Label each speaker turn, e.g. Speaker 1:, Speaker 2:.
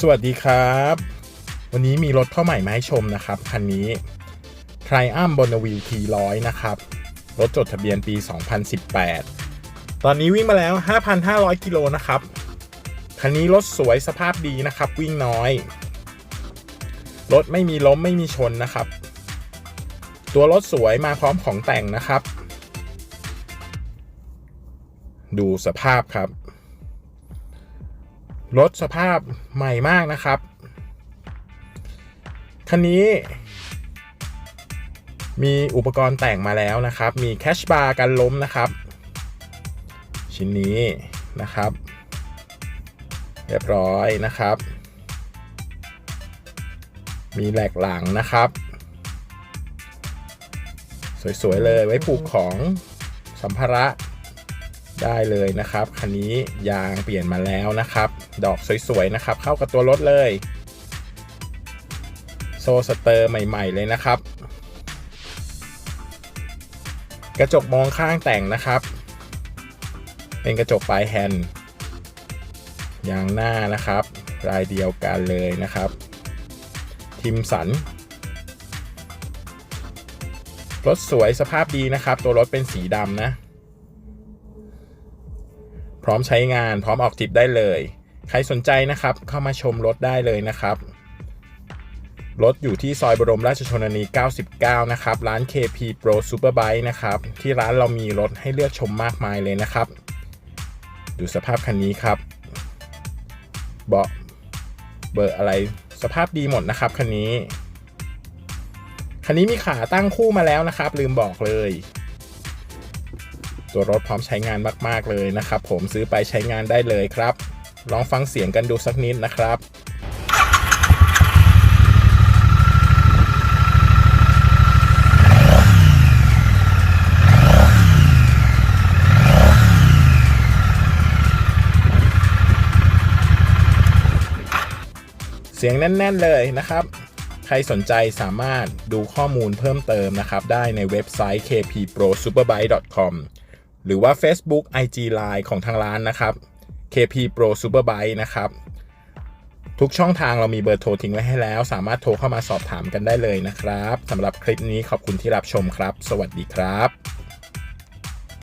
Speaker 1: สวัสดีครับ วันนี้มีรถเข้าใหม่มาให้ชมนะครับ คันนี้ Triumph Bonneville T100 นะครับ รถจดทะเบียนปี 2018 ตอนนี้วิ่งมาแล้ว 5,500 กิโลนะครับ คันนี้รถสวยสภาพดีนะครับ วิ่งน้อย รถไม่มีล้มไม่มีชนนะครับ ตัวรถสวยมาพร้อมของแต่งนะครับ ดูสภาพครับ รถสภาพใหม่มากนะครับ คันนี้ มีอุปกรณ์แต่งมาแล้วนะครับ มีแคชบาร์กันล้มนะครับ ชิ้นนี้นะครับ เรียบร้อยนะครับ มีแหลกหลังนะครับ สวย ๆ เลยไว้ปลูกของสัมภาระ ได้เลยนะครับคันนี้ยางเปลี่ยนมาแล้วนะครับ ดอกสวยๆนะครับ เข้ากับตัวรถเลย โซสเตอร์ใหม่ ๆ เลยนะครับ กระจกมองข้างแต่งนะครับ เป็นกระจกปลายแฮนด์ยางหน้านะครับลายเดียวกันเลยนะครับ ทิมสันรถสวยสภาพดีนะครับ ตัวรถเป็นสีดำนะ พร้อมใช้งาน พร้อมออกทริปได้เลย ใครสนใจนะครับ เข้ามาชมรถได้เลยนะครับรถอยู่ที่ซอยบรมราชชนนี 99 นะครับ ร้าน KP Pro Superbike นะครับ ที่ร้านเรามีรถให้เลือกชมมากมายเลยนะครับ ดูสภาพคันนี้ครับ เบาะเบอร์อะไร สภาพดีหมดนะครับคันนี้ คันนี้มีขาตั้งคู่มาแล้วนะครับ ลืมบอกเลย ตัวรถพร้อมใช้งานมาก ๆ เลยนะครับ ผมซื้อไปใช้งานได้เลยครับ ลองฟังเสียงกันดูสักนิดนะครับเสียงแน่น ๆ เลยนะครับ ใครสนใจสามารถดูข้อมูลเพิ่มเติมนะครับ ได้ในเว็บไซต์ kpprosuperbike.com หรือว่า Facebook IG Line ของทางร้านนะครับ KP Pro Superbike นะครับ ทุกช่องทางเรามีเบอร์โทรทิ้งไว้ให้แล้ว สามารถโทรเข้ามาสอบถามกันได้เลยนะครับสำหรับคลิปนี้ขอบคุณที่รับชมครับ สวัสดีครับ